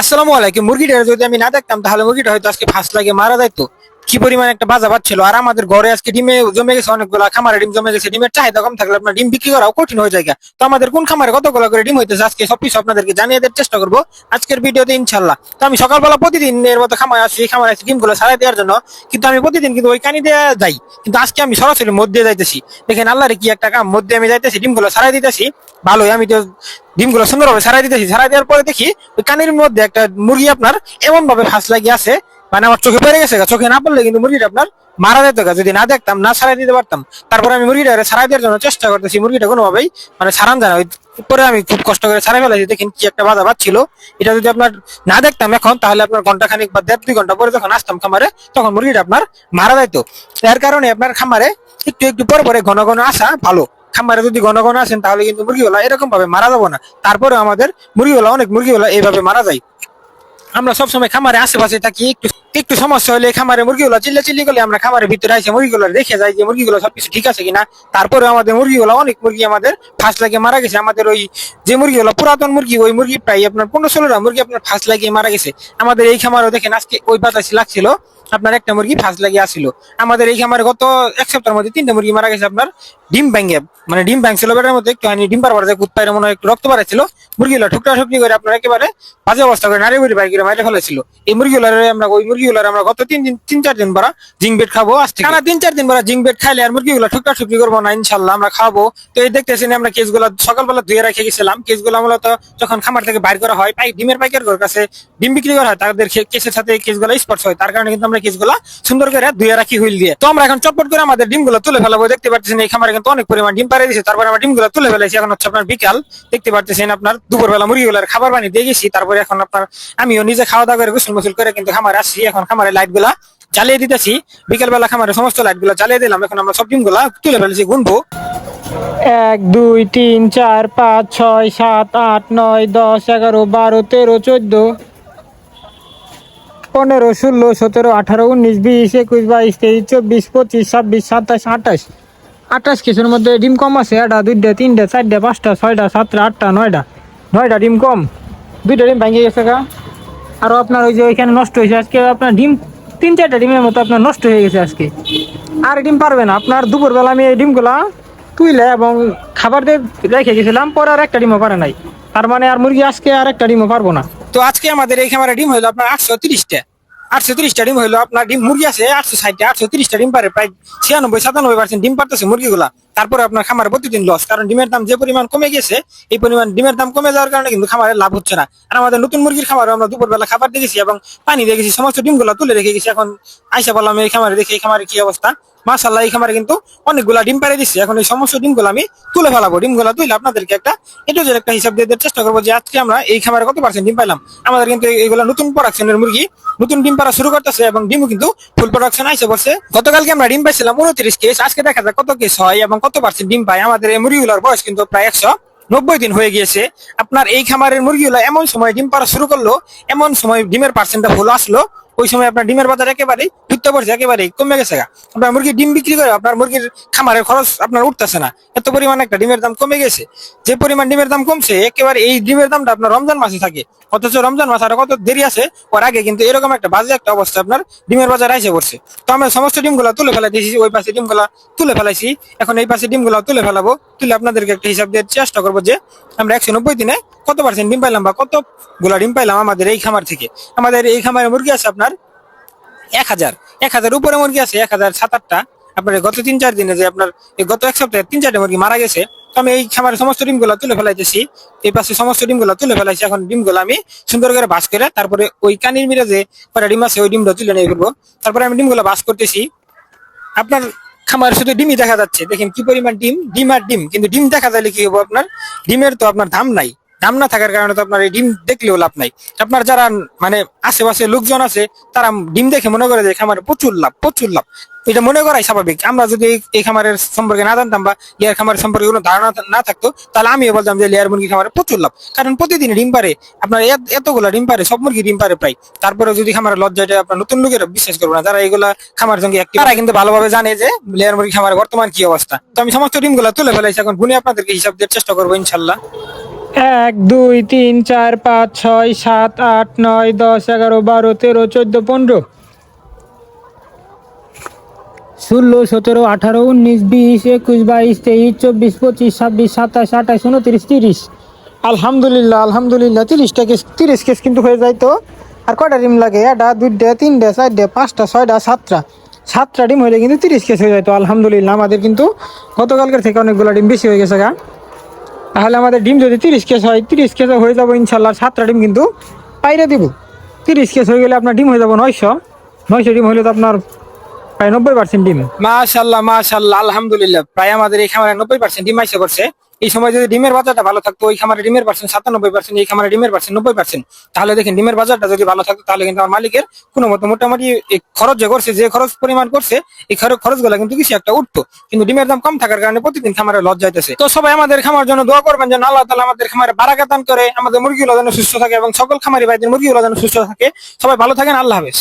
আসসালামু আলাইকুম। মুরগিটা যদি আমি না দেখতাম, তাহলে মুরগিটা হয়তো আজকে ফার্স্ট লাগে মারা যাইতো। কি পরিমাণ একটা বাজা ছিল? আর আমাদের ঘরে আজকে ডিমে জমে গেছে অনেকগুলো, খামারে ডিম জমে গেছে, ডিমের চাহিদা কম থাকলে আপনার ডিম বিক্রি করাও কঠিন হয়ে যায় তো আমাদের কোন খামারে কতগুলো করে ডিম হইতেছে আজকে সবকিছু আপনাদেরকে জানিয়ে দেওয়ার চেষ্টা করব আজকের ভিডিওতে ইনশাল্লাহ তো আমি সকালবেলা প্রতিদিনের মতো খামারে আসি খামারে আসি ডিমগুলো সারাই দেওয়ার জন্য। কিন্তু আমি প্রতিদিন কিন্তু ওই কানি দেওয়া যাই। কিন্তু আজকে আমি সরাসরি মধ্যে যাইতেছি। দেখেন আল্লাহরে কি একটা কাম, মধ্যে আমি যাইতেছি, ডিমগুলো সারাই দিতেছি। ভালোই, আমি তো ডিমগুলো সুন্দরভাবে সারাই দিতেছি। সারাই দেওয়ার পরে দেখি, ওই কানের মধ্যে একটা মুরগি আপনার এমন ভাবে ফাঁস লাগিয়ে আছে মানে আমার চোখে পড়ে গেছে চোখে না পড়লে কিন্তু মুরগিটা আপনার মারা যেত যদি না দেখতাম, না সারাই দিতে পারতাম, তারপরে আমি মুরগিটা সারাই দেওয়ার জন্য চেষ্টা করতেছি। মুরগিটা কোনোভাবেই মানে সারান যায় পরে আমি খুব কষ্ট করে সারাই ফেলেছি। দেখেন কি একটা বাধা ছিল এটা যদি আপনার না দেখতাম এখন, তাহলে আপনার ঘণ্টা খানিক বা দেড় দুই ঘণ্টা পরে যখন আসতাম খামারে, তখন মুরগিটা আপনার মারা যাইতো। এর কারণে আপনার খামারে একটু একটু পরে পরে ঘন ঘন আসা ভালো। খামারে যদি ঘন ঘন আসেন, তাহলে কিন্তু মুরগিওয়ালা এরকম ভাবে মারা যাব না। তারপরে আমাদের মুরগিওয়ালা, অনেক মুরগিওয়ালা এইভাবে মারা যায়। আমরা সবসময় খামারে আশেপাশে থাকি, একটু একটু সমস্যা হলে খামারে মুরগিগুলো চিল্লা চিল্লি করলে আমরা খামারের ভিতরে আসে মুরগিগুলো দেখে যাই যে মুরগিগুলো সবকিছু ঠিক আছে কিনা। তারপরে আমাদের মুরগিগুলো, অনেক মুরগি আমাদের ফাঁস লাগিয়ে মারা গেছে। আমাদের ওই যে মুরগিগুলো, পুরাতন মুরগি, ওই মুরগি প্রায় আপনার পনেরো ষোলোটা মুরগি আপনার ফাঁস লাগিয়ে মারা গেছে। আমাদের এই খামারও দেখেন আজকে ওই বাতাসি লাগছিল। আপনার একটা মুরগি ফার্স্ট লাগিয়ে আসছিল। আমাদের এই খামারে গত এক সপ্তাহের মধ্যে তিনটা মুরগি মারা গেছে আপনার। ডিম ব্যাঙ্গে মানে ডিম ব্যাঙ্ক ছিল বেটার মধ্যে, একটু ডিম পারবার যায় কুৎপাইরে মনে হয় একটু রক্ত বাড়াইছিল। মুরগিগুলো ঠুকরা ঠুকরি করে আপনার একেবারে বাজে অবস্থা করে নারী বুড়ি বাইক মাইরে ফেলেছিল এই মুরগিগুলার আমরা, ওই মুরগিগুলার আমরা গত তিন দিন, তিন চার দিন পরা জিঙ্ক বেড খাব আজ থেকে। টানা তিন চার দিন পরা জিঙ্ক বেড খাইলে আর মুরগিগুলো ঠুকটা ঠুকরি করব না, ইনশাল্লাহ আমরা খাব। তো এই দেখতেছেন আমরা কেসগুলো সকালবেলা ধুয়ে রেখে গেছিলাম। কেসগুলো মূলত যখন খামার থেকে বাইর করা হয়, পাই ডিমের পাইকার কাছে ডিম বিক্রি করা হয়, তাদের কেসের সাথে কেসগুলো স্পর্শ হয়। তার কারণে কিন্তু আমরা আমাদের ডিমগুলো তুলে দেখতে এই খামারে কিন্তু অনেক পরিমাণ ডিম দিয়েছে। তারপরে ডিমগুলো তুলে ফেলেছি, এখন হচ্ছে আপনার বিকাল। দেখতে আপনার দুপুরবেলা খাবার পানি তারপরে এখন আপনার আমিও নিজে খাওয়া দাওয়া করে করে কিন্তু খামারে আসছি। এখন জ্বালিয়ে দিতেছি। বিকেল বেলা খামারে সমস্ত লাইটগুলা জ্বালিয়ে দিলাম, এখন আমরা সব ডিমগুলা তুলে ফেলেছি, গুনবো। এক, দুই, তিন, চার, পাঁচ, ছয়, সাত, আট, নয়, দশ, এগারো, বারো, তেরো, চোদ্দ। পনেরো ষোলো, সতেরো, আঠারো, উনিশ, বিশ, একুশ, বাইশ, তেইশ, চব্বিশ, পঁচিশ, ছাব্বিশ, সাতাশ, আঠাশ। আঠাশ কিছুর মধ্যে ডিম কম আছে, একটা, দুইটা, তিনটা, চারটা, পাঁচটা, ছয়টা, সাতটা, আটটা, নয়টা। নয়টা ডিম কম। দুইটা ডিম ভেঙে গেছে গা। আরও আপনার ওই যে ওইখানে নষ্ট হয়েছে আজকে, আপনার ডিম, তিন, চারটা ডিমের মতো আপনার নষ্ট হয়ে গেছে আজকে। আর ডিম পারবে না। আপনার দুপুরবেলা আমি এই ডিমগুলা তুইলে এবং খাবার দিয়ে রেখে গেছিলাম, পরে আর একটা ডিমও পারে নাই। তার মানে আর মুরগি আজকে আর একটা ডিমও পারব না। তো আজকে আমাদের এই খামারে ডিম হইল আপনার আটশো তিরিশটা। আটশো তিরিশটা ডিম হইল, আপনার ডিম মুরগি আছে আটশো ষাটটা, আটশো তিরিশটা ডিম পারে, প্রায় ছিয়ানব্বই, সাতানব্বই পার্সেন্ট ডিম পারতেছে মুরগিগুলা। তারপরে আপনার খামারে প্রতিদিন লস কারণ ডিমের দাম যে পরিমাণ কমে গেছে, এই পরিমাণ ডিমের দাম কমে যাওয়ার কারণে কিন্তু খামারে লাভ হচ্ছে না। আর আমাদের নতুন মুরগির খামারে আমরা দুপুরবেলা খাবার দেখেছি এবং পানি দেখেছি সমস্ত ডিমগুলো তুলে রেখে গেছি। এখন আইসা বললাম, এই খামারে দেখি, এই খামারে কি অবস্থা? মাসাল্লাহ এই খামারে কিন্তু অনেকগুলা ডিম পারে দিচ্ছে। এখন এই সমস্ত ডিমগুলো আমি তুলে ফেলাবো। ডিমগুলো তুলে আপনাদেরকে একটা এটা যে একটা হিসাব দিয়ে চেষ্টা করব যে আজকে আমরা এই খামারে কত পার্সেন্ট ডিম পাইলাম। আমাদের কিন্তু এইগুলো নতুন প্রোডাকশনের মুরগি, নতুন ডিম পাড়া শুরু করতেছে এবং ডিমও কিন্তু ফুল প্রোডাকশন আইসে বসে। গতকালকে আমরা ডিম পাইছিলাম উনত্রিশ কেস আজকে দেখা যায় কত কেস হয় এবং কত পার্সেন্ট ডিম পায়। আমাদের এই মুরগিগুলোর বয়স কিন্তু প্রায় একশো নব্বই দিন হয়ে গিয়েছে। আপনার এই খামারের মুরগিগুলো এমন সময় ডিম পাড়া শুরু করল, এমন সময় ডিমের পার্সেন্টটা ভুল আসলো, ওই সময় আপনার ডিমের বাজার একেবারেই ঢুকতে পড়ছে একেবারেই কমে গেছে গা। আপনার মুরগির ডিম বিক্রি করে আপনার মুরগির খামারের খরচ আপনার উঠতেছে না। এত পরিমাণ একটা ডিমের দাম কমে গেছে। যে পরিমাণ ডিমের দাম কমছে, একেবারে এই ডিমের দামটা আপনার রমজান মাসে থাকে। অথচ রমজান মাস আর কত দেরি আছে, ওর আগে কিন্তু এরকম একটা বাজে একটা অবস্থা আপনার ডিমের বাজার আইসে পড়ছে। তো আমরা সমস্ত ডিমগুলো তুলে ফেলাই দিয়েছি, ওই পাশে ডিমগুলা তুলে ফেলাইছি। এখন এই পাশে ডিমগুলো তুলে ফেলাবো, তুলে আপনাদেরকে একটা হিসাব দিয়ে চেষ্টা করব যে আমরা একশো নব্বই দিনে কত পার্সেন্ট ডিম পাইলাম বা কতগুলা ডিম পাইলাম আমাদের এই খামার থেকে। আমাদের এই খামারে মুরগি আছে আপনার এক হাজার। এক হাজার উপরে মুরগি আছে, এক হাজার সাত আটটা। আপনার গত তিন চার দিনে যে আপনার গত এক সপ্তাহে তিন চারটে মুরগি মারা গেছে, তো আমি এই খামারের সমস্ত ডিমগুলো তুলে ফেলাইতেছি। এই পাশে সমস্ত ডিমগুলো তুলে ফেলাইছি, এখন ডিমগুলো আমি সুন্দর করে বাস করে তারপরে ওই কানির মিলে যে কটা ডিম আছে, ওই ডিমটা তুলে নিয়ে ফেলব। তারপরে আমি ডিমগুলো বাস করতেছি। আপনার খামার শুধু ডিমই দেখা যাচ্ছে, দেখেন কি পরিমাণ ডিম ডিম আর ডিম। কিন্তু ডিম দেখা যাইলে কি হব আপনার? ডিমের তো আপনার দাম নাই। দাম না থাকার কারণে তো আপনার এই ডিম দেখলেও লাভ নাই। আপনার যারা মানে আশেপাশে লোকজন আছে, তারা ডিম দেখে মনে করে যে খামারে প্রচুর লাভ প্রচুর লাভ। এটা মনে করাই স্বাভাবিক। আমরা যদি এই- খামারের সম্পর্কে না জানতাম বা লেয়ার খামারের সম্পর্কে কোনো ধারণা না থাকতো, তাহলে আমিও বলতাম যে লেয়ার মুরগি খামারে প্রচুর লাভ। কারণ প্রতিদিন ডিম পারে, আপনার এত- এতগুলা ডিম পারে, সব মুরগি ডিম পারে প্রায়। তারপরে যদি খামারের লজ্জাটা আপনার নতুন লোকেরা বিশ্বাস করব না, যারা এগুলা খামার সঙ্গে তারা কিন্তু ভালোভাবে জানে যে লেয়ার মুরগি খামারের বর্তমান কি অবস্থা। তো আমি সমস্ত ডিমগুলা তুলে ফেলাইছি, এখন গুনে আপনাদেরকে হিসাব দেওয়ার চেষ্টা করব ইনশাল্লাহ। এক, দুই, তিন, চার, পাঁচ, ছয়, সাত, আট, নয়, দশ, এগারো, বারো, তেরো, চোদ্দ, পনেরো। ষোলো, সতেরো, আঠারো, উনিশ, বিশ, একুশ, বাইশ, তেইশ, চব্বিশ, পঁচিশ, ছাব্বিশ, সাতাশ, আঠাশ, উনত্রিশ, তিরিশ। আলহামদুলিল্লাহ আলহামদুলিল্লাহ তিরিশটা কেস, তিরিশ কেস কিন্তু হয়ে যায় তো। আর কয়টা ডিম লাগে? একটা, দুইটা, তিনটা, চারটে, পাঁচটা, ছয়টা, সাতটা। সাতটা ডিম হলে কিন্তু তিরিশ কেস হয়ে যায় তো, আলহামদুলিল্লাহ। আমাদের কিন্তু গতকালকের থেকে অনেকগুলো ডিম বেশি হয়ে গেছে গা। তাহলে আমাদের ডিম যদি তিরিশ কেস হয়, তিরিশ কেসে হয়ে যাব ইনশাল্লাহ, সাতটা ডিম কিন্তু পাইরে দিব। তিরিশ কেস হয়ে গেলে আপনার ডিম হয়ে যাব নয়শো। নয়শো ডিম হলে তো আপনার প্রায় নব্বই পার্সেন্ট ডিম। মাশাল্লাহ মাশাল্লাহ, আলহামদুলিল্লাহ। প্রায় আমাদের এই খামারে নব্বই পার্সেন্ট ডিম আইসা করছে এই সময় যদি ডিমের বাজারটা ভালো থাকতো, ওই খামারে ডিমের পার্সেন্ট সাতানব্বই পার্সেন্ট এই খামারে ডিমের পার্সেন্ট নব্বই পার্সেন্ট তাহলে দেখেন ডিমের বাজারটা যদি ভালো থাকতো, তাহলে কিন্তু আমার মালিকের কোনো মতো মোটামুটি খরচ যে করছে, যে খরচ পরিমাণ করছে, এই খরচ খরচগুলো কিন্তু কিছু একটা উঠতো। কিন্তু ডিমের দাম কম থাকার কারণে প্রতিদিন খামারে লজ যাইতেছে তো সবাই আমাদের খামার জন্য দোয়া করবেন যেন আল্লাহ তালা আমাদের খামারে বারাকা দান করে, আমাদের মুরগিগুলো যেন সুস্থ থাকে এবং সকল খামারি ভাইদের মুরগিগুলো যেন সুস্থ থাকে। সবাই ভালো থাকেন, আল্লাহ হাফেজ।